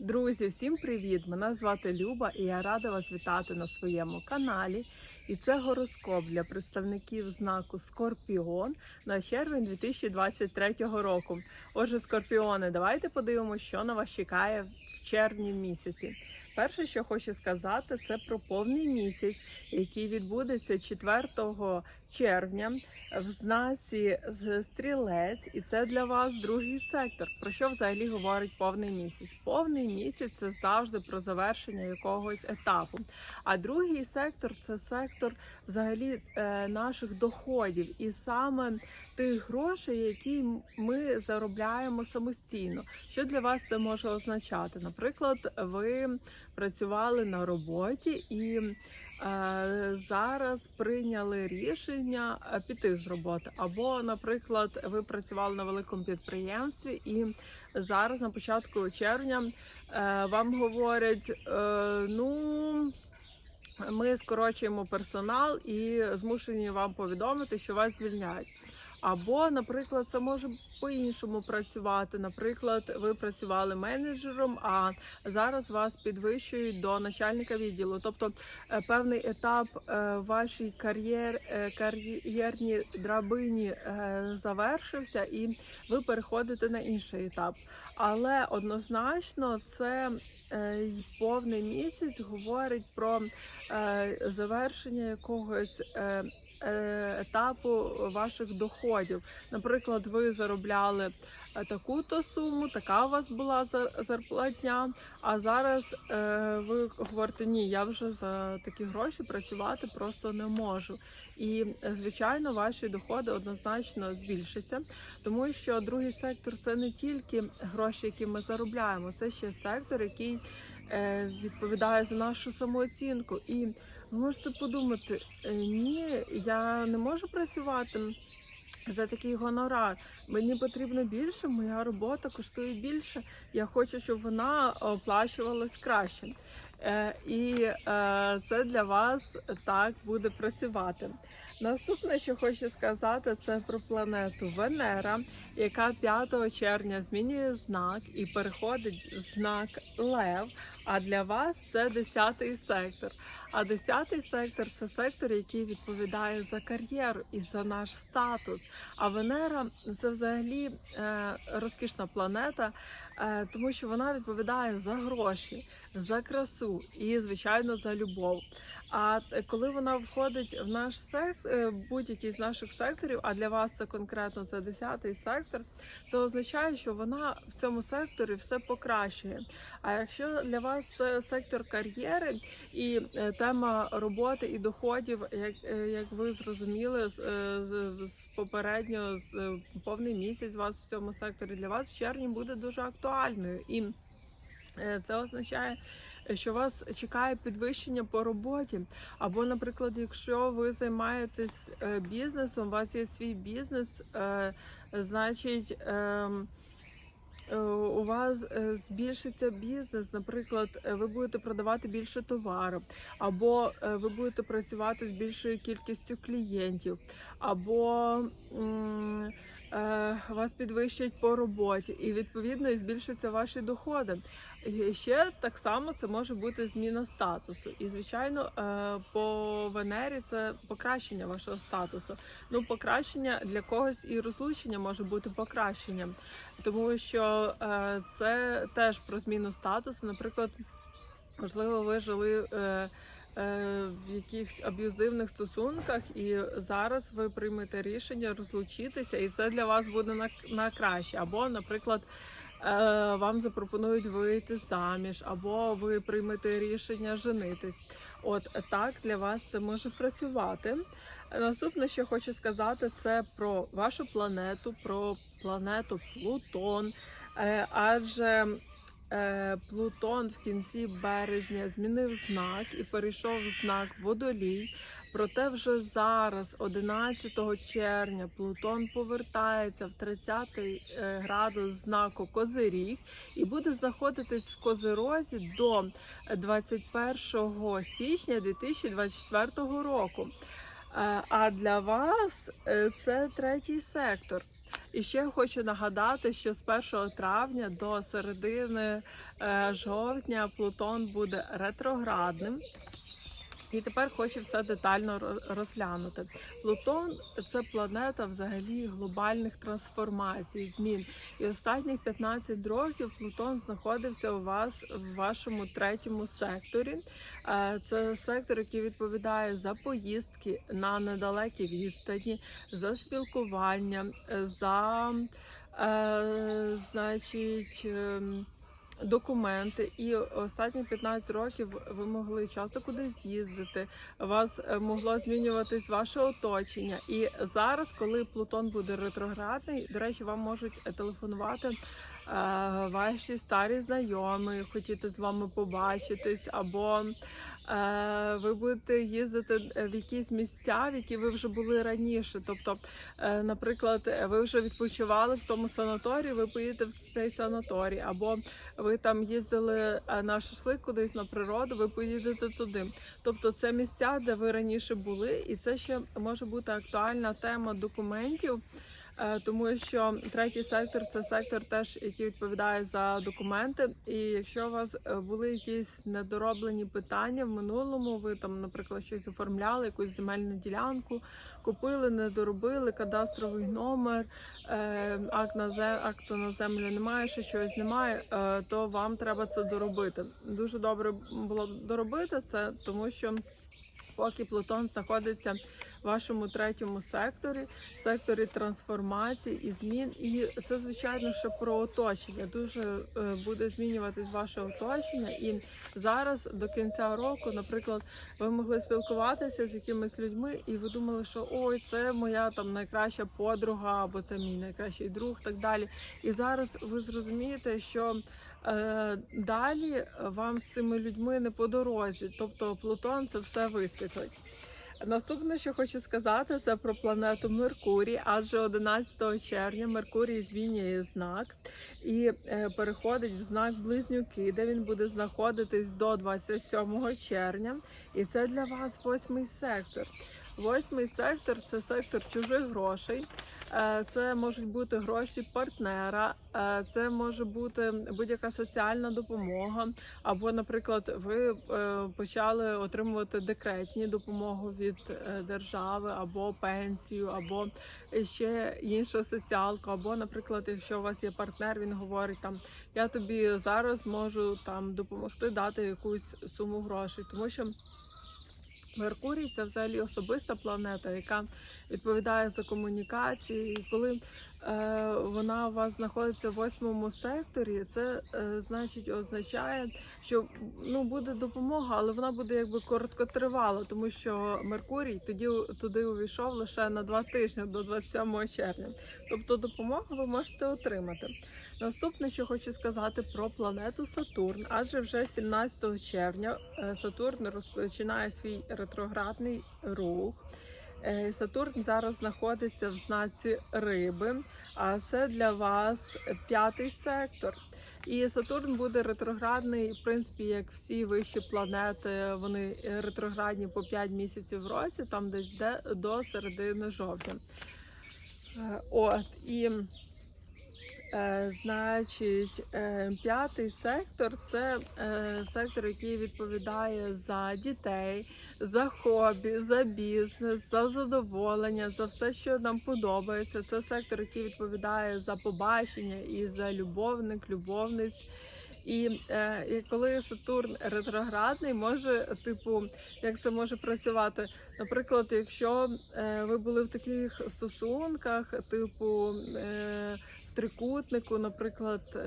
Друзі, всім привіт! Мене звати Люба і я рада вас вітати на своєму каналі. І це гороскоп для представників знаку Скорпіон на червень 2023 року. Отже, скорпіони, давайте подивимося, що на вас чекає в червні місяці. Перше, що хочу сказати, це про повний місяць, який відбудеться 4 червня в знаці стрілець, і це для вас другий сектор. Про що взагалі говорить повний місяць? Повний місяць це завжди про завершення якогось етапу. А другий сектор це сектор взагалі е, наших доходів, і саме тих грошей, які ми заробляємо самостійно. Що для вас це може означати? Наприклад, ви працювали на роботі і е, зараз прийняли рішення е, піти з роботи. Або, наприклад, ви працювали на великому підприємстві, і зараз на початку червня е, вам говорять: е, ну. Ми скорочуємо персонал і змушені вам повідомити, що вас звільняють. Або, наприклад, це може по-іншому працювати. Наприклад, ви працювали менеджером, а зараз вас підвищують до начальника відділу. Тобто е, певний етап е, вашій кар'єр, е, кар'єрній драбині завершився, і ви переходите на інший етап. Але однозначно це повний місяць говорить про завершення якогось етапу ваших доходів. Наприклад, ви заробляли е, таку-то суму, така у вас була за- зарплатня. А зараз е, ви говорите, ні, я вже за такі гроші працювати просто не можу. І е, звичайно, ваші доходи однозначно збільшаться, тому що другий сектор це не тільки гроші, які ми заробляємо, це ще сектор, який відповідає за нашу самооцінку. І ви можете подумати, «Е, ні, я не можу працювати. За такий гонорар мені потрібно більше, моя робота коштує більше. Я хочу, щоб вона оплачувалась краще. Е, і е, це для вас так буде працювати. Наступне, що хочу сказати, це про планету Венера, яка 5 червня змінює знак і переходить в знак Лев. А для вас це 10 сектор. А 10 сектор це сектор, який відповідає за кар'єру і за наш статус. А Венера це взагалі е, розкішна планета, тому що вона відповідає за гроші, за красу і, звичайно, за любов. А коли вона входить в наш сектор, в будь-який з наших секторів, а для вас це конкретно це 10-й сектор, це означає, що вона в цьому секторі все покращує. А якщо для вас це сектор кар'єри і е, тема роботи і доходів, як, е, як ви зрозуміли, з, е, з, з попередньо з е, повний місяць вас в цьому секторі для вас в червні буде дуже актуальною. І е, це означає, що вас чекає підвищення по роботі. Або, наприклад, якщо ви займаєтесь е, бізнесом, у вас є свій бізнес, е, значить. ем, е, У вас збільшиться бізнес, наприклад, ви будете продавати більше товару, або ви будете працювати з більшою кількістю клієнтів, або вас підвищать по роботі, і відповідно збільшаться ваші доходи. Ще так само це може бути зміна статусу. І звичайно, е, по Венері це покращення вашого статусу. Ну, покращення для когось і розлучення може бути покращенням, тому що е, це теж про зміну статусу. Наприклад, можливо, ви жили. е, В якихось аб'юзивних стосунках, і зараз ви приймете рішення розлучитися, і це для вас буде на, на краще. Або, наприклад, вам запропонують вийти заміж, або ви приймете рішення женитись. От так для вас це може працювати. Наступне, що хочу сказати, це про вашу планету, про планету Плутон. Е, Адже е, Плутон в кінці березня змінив знак і перейшов в знак водолій. Проте вже зараз, 11 червня, Плутон повертається в 30 е, градус знаку Козиріг і буде знаходитись в Козирозі до 21 січня 2024 року. Е, А для вас е, це третій сектор. І ще хочу нагадати, що з 1 травня до середини е, жовтня Плутон буде ретроградним. І тепер хочу все детально ро- розглянути. Плутон це планета взагалі глобальних трансформацій, змін. І останніх 15 років Плутон знаходився у вас в вашому третьому секторі. Е, Це сектор, який відповідає за поїздки на недалекі відстані, за спілкування, за е, значить. Документи і останні 15 років ви могли часто кудись їздити. Вас е, могло змінюватись ваше оточення. І зараз, коли Плутон буде ретроградний, до речі, вам можуть телефонувати е, ваші старі знайомі, хотіти з вами побачитись, або ви будете їздити е, в якісь місця, в які ви вже були раніше. Тобто, е, наприклад, е, ви вже відпочивали в тому санаторії, ви поїдете в цей санаторій, або ви там їздили е, на шашлик кудись на природу, ви поїдете туди. Тобто це місця, де ви раніше були, і це ще може бути актуальна тема документів. Е, Тому що третій сектор це сектор, теж який відповідає за документи. І якщо у вас е, були якісь недороблені питання в минулому, ви там, наприклад, щось оформляли, якусь земельну ділянку, купили, не доробили, кадастровий номер, е, акт на зе- акту на землю немає, ще щось немає, то вам треба це доробити. Дуже добре було доробити це, тому що поки Плутон знаходиться вашому третьому секторі, секторі трансформації і змін, і це звичайно що про оточення. Дуже е, буде змінюватись ваше оточення, і зараз до кінця року, наприклад, ви могли спілкуватися з якимись людьми, і ви думали, що ой, це моя там найкраща подруга, або це мій найкращий друг, так далі. І зараз ви зрозумієте, що е, далі вам з цими людьми не по дорозі. Тобто Плутон це все висвітлить. Наступне, що хочу сказати, це про планету Меркурій, адже 11 червня Меркурій змінює знак і е, переходить в знак Близнюки, де він буде знаходитись до 27 червня. І це для вас восьмий сектор. Восьмий сектор це сектор чужих грошей. Е, Це можуть бути гроші партнера, е, це може бути будь-яка соціальна допомога. Або, наприклад, ви е, почали отримувати декретні допомогу від держави, або пенсію, або ще іншу соціалку. Або, наприклад, якщо у вас є партнер, він говорить там: я тобі зараз можу там допомогти дати якусь суму грошей, тому що. Меркурій це взагалі особиста планета, яка відповідає за комунікації. І коли вона у вас знаходиться в восьмому секторі, це е, значить означає, що ну буде допомога, але вона буде якби короткотривала, тому що Меркурій тоді туди увійшов лише на два тижні до 27 червня. Тобто допомогу ви можете отримати. Наступне, що хочу сказати про планету Сатурн, адже вже 17 червня е, Сатурн розпочинає свій ретроградний рух. Е, Сатурн зараз знаходиться в знаці риби, а це для вас п'ятий сектор. І Сатурн буде ретроградний, в принципі, як всі вищі планети, вони ретроградні по 5 місяців в році, там десь де до середини жовтня. Е, От і значить, е, п'ятий сектор це е, сектор, який відповідає за дітей, за хобі, за бізнес, за задоволення, за все, що нам подобається. Це сектор, який відповідає за побачення і за любовник, любовниць. І, е, коли Сатурн ретроградний, може, типу, як це може працювати? Наприклад, якщо е, ви були в таких стосунках, типу. Е, трикутнику, наприклад, е,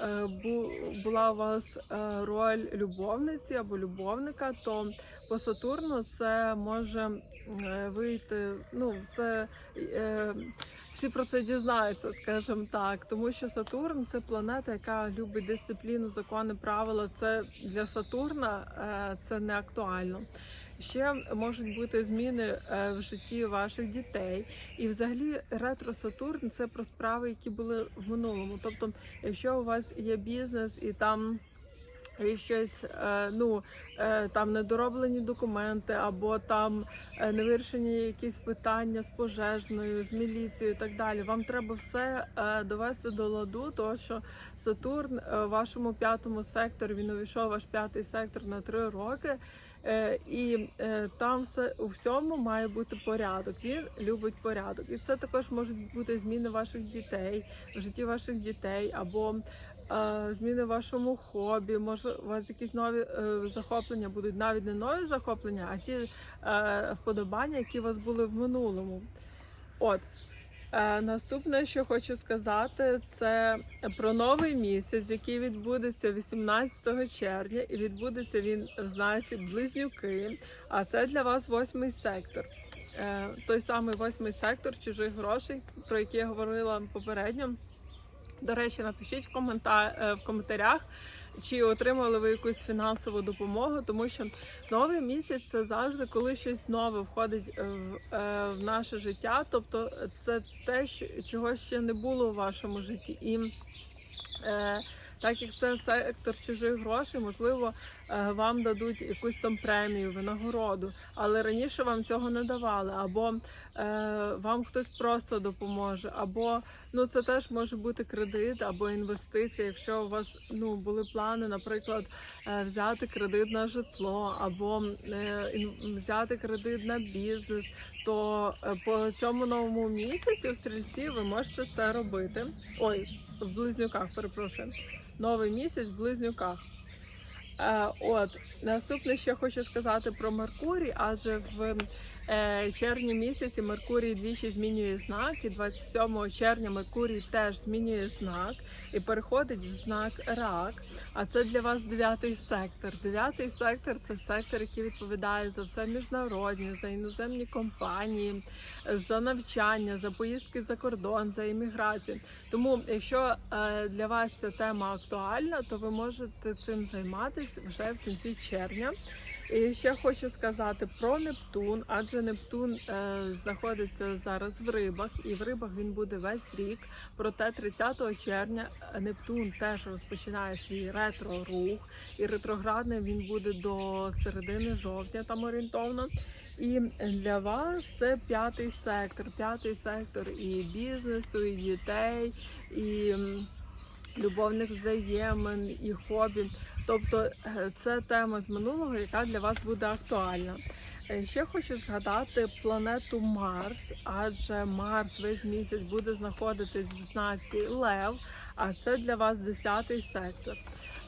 е, бу, була у вас е, роль любовниці або любовника, то по Сатурну це може вийти. Ну, це всі про це дізнаються, скажімо так, тому що Сатурн це планета, яка любить дисципліну, закони, правила. Це для Сатурна це не актуально. Ще можуть бути зміни е, в житті ваших дітей, і взагалі ретро Сатурн це про справи, які були в минулому. Тобто, якщо у вас є бізнес і там і щось е, ну е, там недороблені документи, або там е, не вирішені якісь питання з пожежною, з міліцією і так далі. Вам треба все довести до ладу, тому що Сатурн в вашому п'ятому секторі він увійшов ваш п'ятий сектор на три роки. Е, І е, там все у всьому має бути порядок. Він любить порядок, і це також можуть бути зміни ваших дітей в житті ваших дітей або е, зміни в вашому хобі. Може, у вас якісь нові е, захоплення будуть навіть не нові захоплення, а ті е, вподобання, які у вас були в минулому. От. Е, Наступне, що хочу сказати, це про новий місяць, який відбудеться 18 червня, і відбудеться він в знаці Близнюки. А це для вас восьмий сектор. Е, Той самий восьмий сектор чужих грошей, про який я говорила попередньо. До речі, напишіть в, е, в коментарях, чи отримали ви якусь фінансову допомогу, тому що новий місяць це завжди коли щось нове входить е, в, в наше життя. Тобто це те, що, чого ще не було у вашому житті. І е, так як це сектор чужих грошей, можливо, вам дадуть якусь там премію, винагороду, але раніше вам цього не давали, або е, вам хтось просто допоможе, або ну це теж може бути кредит або інвестиція, якщо у вас ну були плани, наприклад, е, взяти кредит на житло, або е, взяти кредит на бізнес. То е, по цьому новому місяці у стрільці ви можете це робити. Ой, в близнюках, перепрошую. Новий місяць в близнюках. Е, от наступне, що хочу сказати про Меркурій, адже в червні місяці Меркурій двічі змінює знак, і 27 червня Меркурій теж змінює знак і переходить в знак рак. А це для вас дев'ятий сектор. Дев'ятий сектор це сектор, який відповідає за все міжнародні, за іноземні компанії, за навчання, за поїздки за кордон, за імміграцію. Тому, якщо е, для вас ця тема актуальна, то ви можете цим займатися вже в кінці червня. І ще хочу сказати про Нептун, адже Нептун е, знаходиться зараз в рибах, і в рибах він буде весь рік. Проте 30 червня Нептун теж розпочинає свій ретро-рух, і ретроградним він буде до середини жовтня, там орієнтовно. І для вас це п'ятий сектор, п'ятий сектор і бізнесу, і дітей, і любовних взаємин, і хобі. Тобто е, це тема з минулого, яка для вас буде актуальна. Е, Ще хочу згадати планету Марс, адже Марс весь місяць буде знаходитись в знаці Лев, а це для вас 10-й сектор.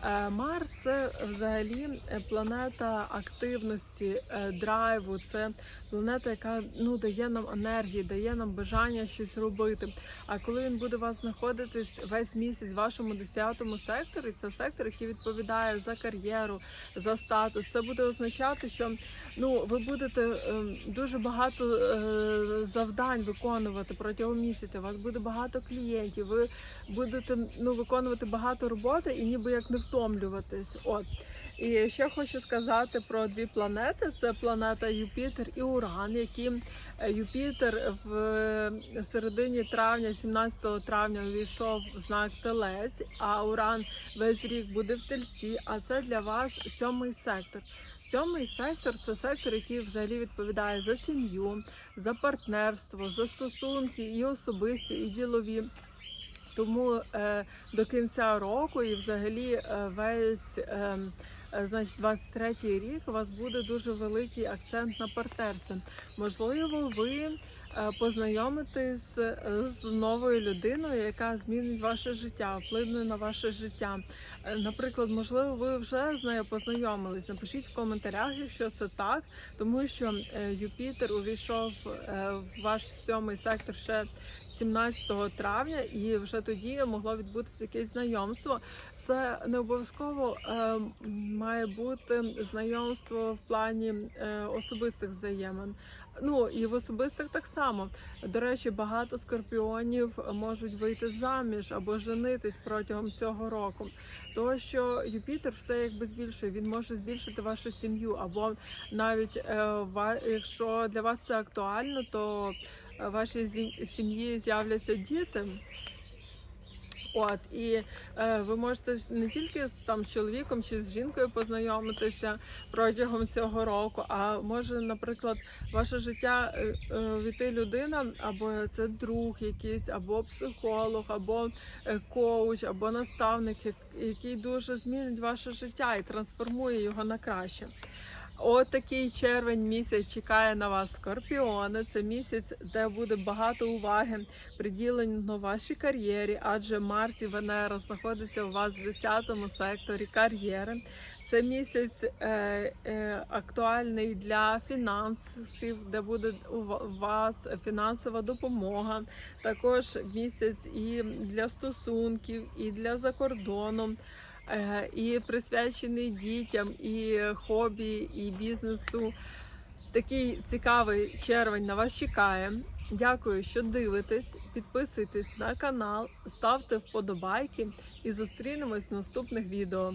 Е, Марс взагалі е, планета активності, е, драйву. Це планета, яка ну дає нам енергії, дає нам бажання щось робити. А коли він буде у вас знаходитись весь місяць в вашому 10-му секторі, це сектор, який відповідає за кар'єру, за статус. Це буде означати, що ну ви будете ем, дуже багато е, завдань виконувати протягом місяця. У вас буде багато клієнтів. Ви будете ну виконувати багато роботи і ніби як не втомлюватись. От. І ще хочу сказати про дві планети: це планета Юпітер і Уран, які е, Юпітер в е, середині травня, 17 травня, увійшов в знак Телець, а Уран весь рік буде в тельці. А це для вас сьомий сектор. Сьомий сектор це сектор, який взагалі відповідає за сім'ю, за партнерство, за стосунки і особисті, і ділові. Тому е, до кінця року і взагалі е, весь е, значить 23-й рік у вас буде дуже великий акцент на партнерство. Можливо, ви е, познайомитесь е, з новою людиною, яка змінить ваше життя, вплине на ваше життя. Е, Наприклад, можливо, ви вже з нею познайомились. Напишіть в коментарях, якщо це так, тому що е, Юпітер увійшов е, в ваш сьомий сектор ще 17 травня, і вже тоді могло відбутися якесь знайомство. Це не обов'язково е, має бути знайомство в плані е, особистих взаємин. Ну і в особистих так само. До речі, багато скорпіонів можуть вийти заміж або женитись протягом цього року. Тому що Юпітер все якби збільшує. Він може збільшити вашу сім'ю, або навіть е, ва- якщо для вас це актуально, то вашій сім'ї з'являться діти. От і е, ви можете не тільки з там з чоловіком чи з жінкою познайомитися протягом цього року, а може, наприклад, ваше життя е, е, людина, або це друг якийсь, або психолог, або е, коуч, або наставник, який дуже змінить ваше життя і трансформує його на краще. От такий червень місяць чекає на вас скорпіони. Це місяць, де буде багато уваги приділено вашій кар'єрі, адже Марс і Венера знаходяться у вас в 10 секторі кар'єри. Це місяць е, е, актуальний для фінансів, де буде у вас фінансова допомога. Також місяць і для стосунків, і для закордону. Е, і присвячений дітям, і хобі, і бізнесу. Такий цікавий червень на вас чекає. Дякую, що дивитесь. Підписуйтесь на канал, ставте вподобайки і зустрінемось в наступних відео.